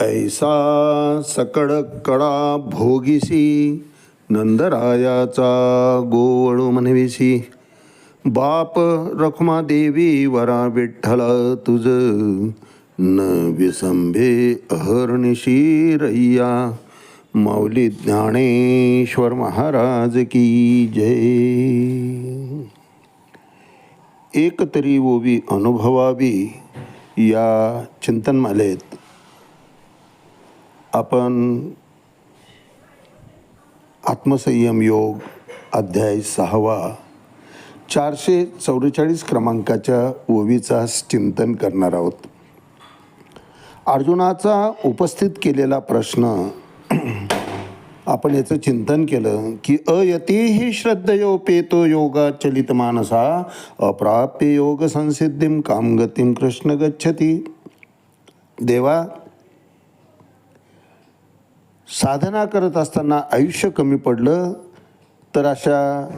ऐसा सकड कडा भोगिसी नंदरायाचा गोवळू म्हणविसी. बाप रखुमा देवी वरा विठ्ठल तुझ न विसंभे अहर्निशी रय्या माऊली ज्ञानेश्वर महाराज की जय. एक तरी ओवी अनुभवावी या चिंतनमालेत. आपण आत्मसंयम योग अध्याय सहावा चारशे चौवेचाळीस क्रमांकाच्या ओवीचा चिंतन करणार आहोत. अर्जुनाचा उपस्थित केलेला प्रश्न आपण याचं चिंतन केलं की अयती ही श्रद्धयोपेतो योगा चलित मानसा अप्राप्य योग संसिद्धीम कामगतीम कृष्ण गच्छती. देवा साधना करत असताना आयुष्य कमी पडलं तर अशा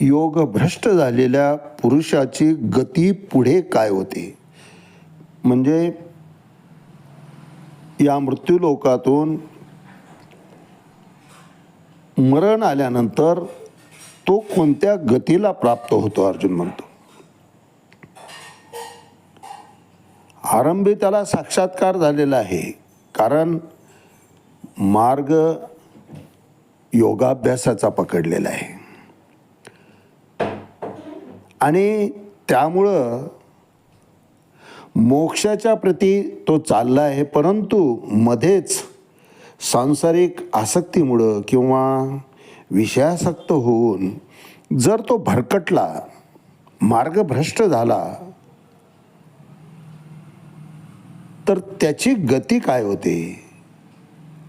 योग भ्रष्ट झालेल्या पुरुषाची गती पुढे काय होते? म्हणजे या मृत्यूलोकातून मरण आल्यानंतर तो कोणत्या गतीला प्राप्त होतो अर्जुन म्हणतो? आरंभी त्याला साक्षात्कार झालेला आहे कारण मार्ग योगाभ्यासाचा पकडलेला आहे. आणि त्यामुळं मोक्षाच्या प्रती तो चालला आहे परंतु मध्येच सांसारिक आसक्तीमुळं किंवा विषयासक्त होऊन जर तो भरकटला मार्गभ्रष्ट झाला तर त्याची गती काय होते?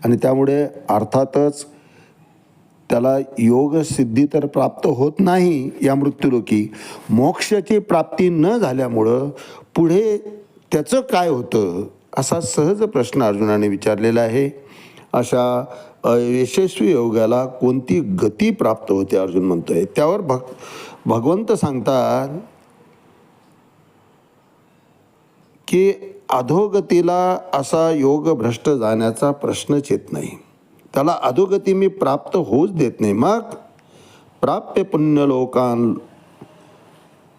आणि त्यामुळे अर्थातच त्याला योग सिद्धी तर प्राप्त होत नाही या मृत्यूलोकी. मोक्षाची प्राप्ती न झाल्यामुळं पुढे त्याचं काय होतं असा सहज प्रश्न अर्जुनाने विचारलेला आहे. अशा यशस्वी योगाला कोणती गती प्राप्त होते अर्जुन म्हणतोय? त्यावर भग भगवंत सांगतात की अधोगतीला असा योग भ्रष्ट जाण्याचा प्रश्नच येत नाही. त्याला अधोगती मी प्राप्त होऊच देत नाही. मग प्राप्य पुण्यलोकां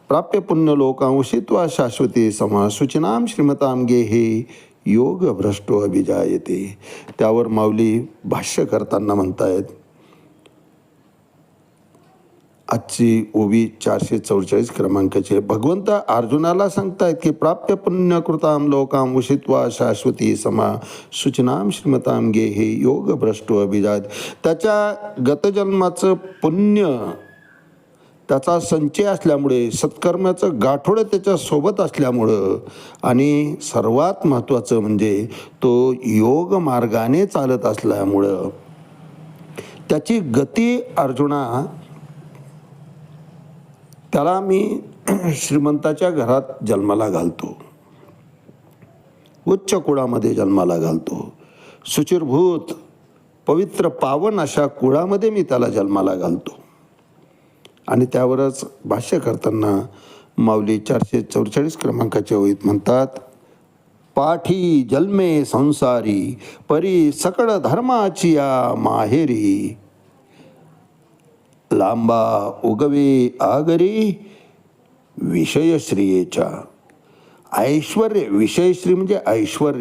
प्राप्य पुण्यलोकां त्वा शाश्वती समाज सूचनाम श्रीमताम गे हे योग भ्रष्टो अभिजायते. त्यावर माऊली भाष्य करताना म्हणतायत आजची ओवी चारशे चौवेचाळीस क्रमांकाचे भगवंत अर्जुनाला सांगतायत की प्राप्य पुण्यकृताम लोकाम उषित्वा शाश्वती समा सूचनाम श्रीमताम गे हे योग भ्रष्ट अभिजात. त्याच्या गतजन्माचं पुण्य त्याचा संचय असल्यामुळे सत्कर्माचं गाठोडं त्याच्यासोबत असल्यामुळं आणि सर्वात महत्त्वाचं म्हणजे तो योग मार्गाने चालत असल्यामुळं त्याची गती अर्जुना त्याला मी श्रीमंताच्या घरात जन्माला घालतो. उच्च कुळामध्ये जन्माला घालतो. सुचिरभूत पवित्र पावन अशा कुळामध्ये मी त्याला जन्माला घालतो. आणि त्यावरच भाष्य करताना माऊली चारशे चौवेचाळीस क्रमांकाच्या ओळीत म्हणतात पाठी जन्मे संसारी परी सकळ धर्माची या माहेरी लांबा उगवे आगरी विषयश्रियेच्या ऐश्वर्य विषयश्री म्हणजे ऐश्वर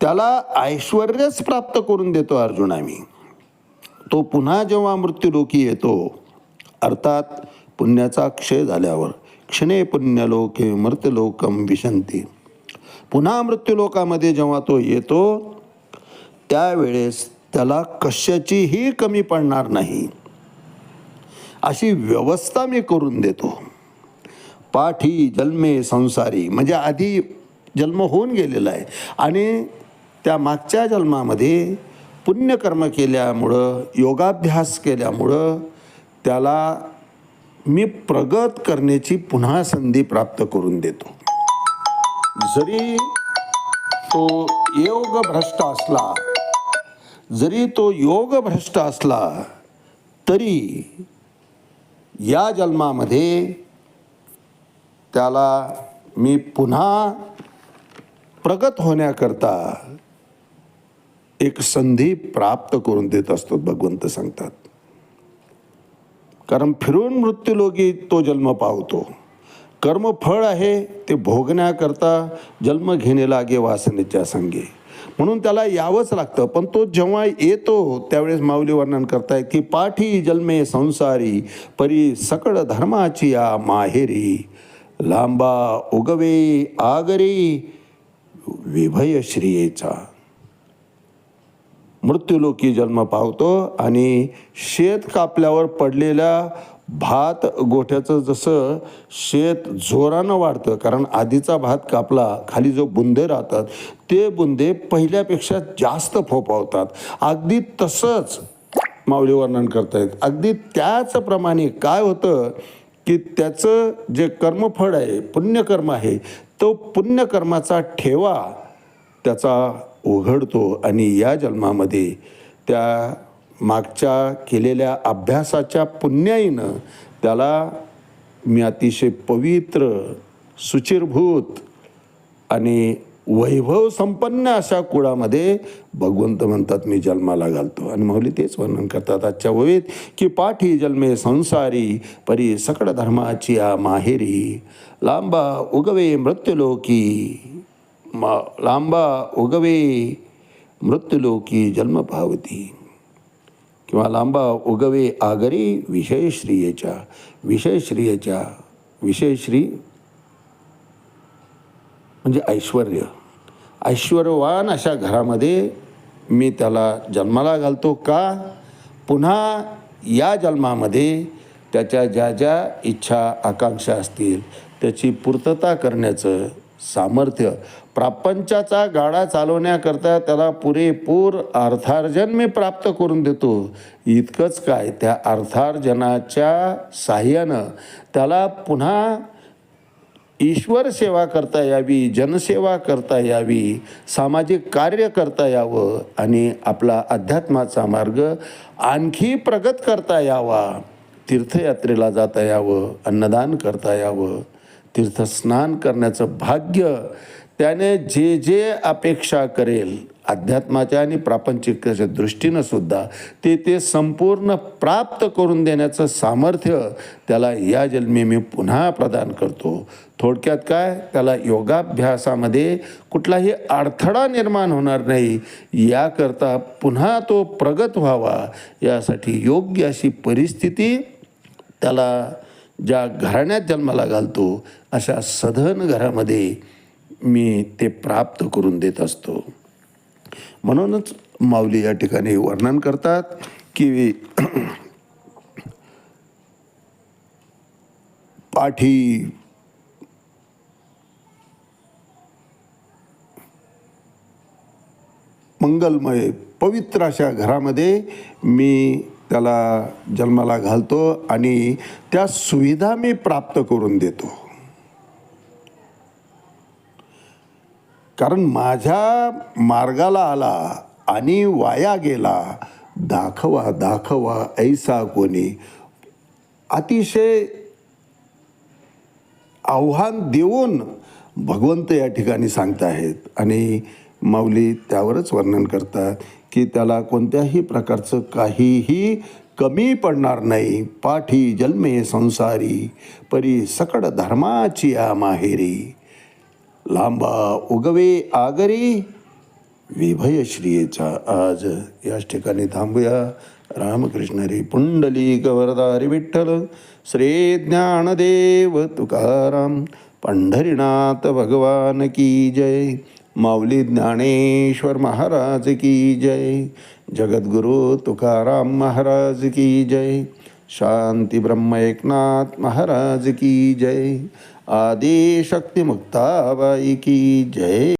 त्याला ऐश्वर्यच प्राप्त करून देतो अर्जुन आम्ही. तो पुन्हा जेव्हा मृत्यूलोकी येतो अर्थात पुण्याचा क्षय झाल्यावर क्षणे पुण्यलोके मृत्यूलोकम विशंती पुन्हा मृत्यूलोकामध्ये जेव्हा तो येतो त्यावेळेस त्याला कशाचीही कमी पडणार नाही. अशी व्यवस्था मी करून देतो. पाठी जन्मे संसारी म्हणजे आधी जन्म होऊन गेलेला आहे. आणि त्या मागच्या जन्मामध्ये पुण्यकर्म केल्यामुळं योगाभ्यास केल्यामुळं त्याला मी प्रगत करण्याची पुन्हा संधी प्राप्त करून देतो. जरी तो योग भ्रष्ट असला जरी तो योग भ्रष्ट असला तरी या जन्मामध्ये त्याला मी पुन्हा प्रगत होण्याकरता एक संधी प्राप्त करून देत असतो भगवंत सांगतात. कारण फिरून मृत्यूलोकी तो जन्म पावतो. कर्मफळ आहे ते भोगण्याकरता जन्म घेणे लागे वासनेच्या संगे. म्हणून त्याला यावंच लागतं. पण तो जेव्हा येतो त्यावेळेस माऊली वर्णन करतायत की पाठी जन्मे संसारी परी सकळ धर्माची या माहेरी. लांबा उगवे आगरी विभयश्रियेचा मृत्यूलोकी जन्म पावतो आणि शेत कापल्यावर पडलेल्या भात गोठ्याचं जसं शेत जोरानं वाढतं कारण आधीचा भात कापला खाली जो बुंदे राहतात ते बुंदे पहिल्यापेक्षा जास्त फोफावतात. अगदी तसंच माऊली वर्णन करतायत. अगदी त्याचप्रमाणे काय होतं की त्याचं जे कर्मफळ आहे पुण्यकर्म आहे तो पुण्यकर्माचा ठेवा त्याचा उघडतो आणि या जन्मामध्ये त्या मागच्या केलेल्या अभ्यासाच्या पुण्याईनं त्याला मी अतिशय पवित्र सुचिरभूत आणि वैभव संपन्न अशा कुळामध्ये भगवंत म्हणतात मी जन्माला घालतो. आणि माऊली तेच वर्णन करतात आजच्या ओळीत की पाठी जन्मे संसारी परी सकळ धर्माची आ माहेरी. लांबा उगवे मृत्यूलोकी मा लांबा उगवे मृत्यूलोकी जन्म पावती. किंवा लांबा उगवे आगरी विषय श्रियेच्या विषय श्रियेच्या विषयश्री म्हणजे ऐश्वर ऐश्वर्यवान अशा घरामध्ये मी त्याला जन्माला घालतो का? पुन्हा या जन्मामध्ये त्याच्या ज्या ज्या इच्छा आकांक्षा असतील त्याची पूर्तता करण्याचं सामर्थ्य. प्रापंचाचा गाडा चालवण्याकरता त्याला पुरेपूर अर्थार्जन मी प्राप्त करून देतो. इतकंच काय त्या अर्थार्जनाच्या साह्यानं त्याला पुन्हा ईश्वर सेवा करता यावी जनसेवा करता यावी सामाजिक कार्य करता यावं आणि आपला अध्यात्माचा मार्ग आणखी प्रगत करता यावा. तीर्थयात्रेला जाता यावं अन्नदान करता यावं. तीर्थस्नान करण्याचं भाग्य त्याने जे जे अपेक्षा करेल अध्यात्माच्या आणि प्रापंचिकाच्या दृष्टीनं सुद्धा ते ते संपूर्ण प्राप्त करून देण्याचं सामर्थ्य त्याला या जन्मी मी पुन्हा प्रदान करतो. थोडक्यात काय? त्याला योगाभ्यासामध्ये कुठलाही अडथळा निर्माण होणार नाही. याकरता पुन्हा तो प्रगत व्हावा. यासाठी योग्य अशी परिस्थिती त्याला ज्या घराण्यात जन्माला घालतो अशा सधन घरामध्ये मी ते प्राप्त करून देत असतो. म्हणूनच माऊली या ठिकाणी वर्णन करतात की पाठी मंगलमय पवित्र अशा घरामध्ये मी त्याला जन्माला घालतो आणि त्या सुविधा मी प्राप्त करून देतो. कारण माझ्या मार्गाला आला आणि वाया गेला दाखवा दाखवा ऐसा कोणी. अतिशय आव्हान देऊन भगवंत या ठिकाणी सांगताहेत. आणि माऊली त्यावरच वर्णन करतात की त्याला कोणत्याही प्रकारचं काहीही कमी पडणार नाही. पाठी जन्मे संसारी परी सकड धर्माची या माहेरी लांबा उगवे आगरी विभयश्रियेचा आज. याच ठिकाणी थांबूया. रामकृष्ण रे पुंडली गवरदारी विठ्ठल श्री ज्ञानदेव तुकाराम पंढरीनाथ भगवान की जय माऊली ज्ञानेश्वर महाराज की जय जगद्गुरु तुकाराम महाराज की जय शांती ब्रह्म एकनाथ महाराज की जय आदि शक्ती की जय।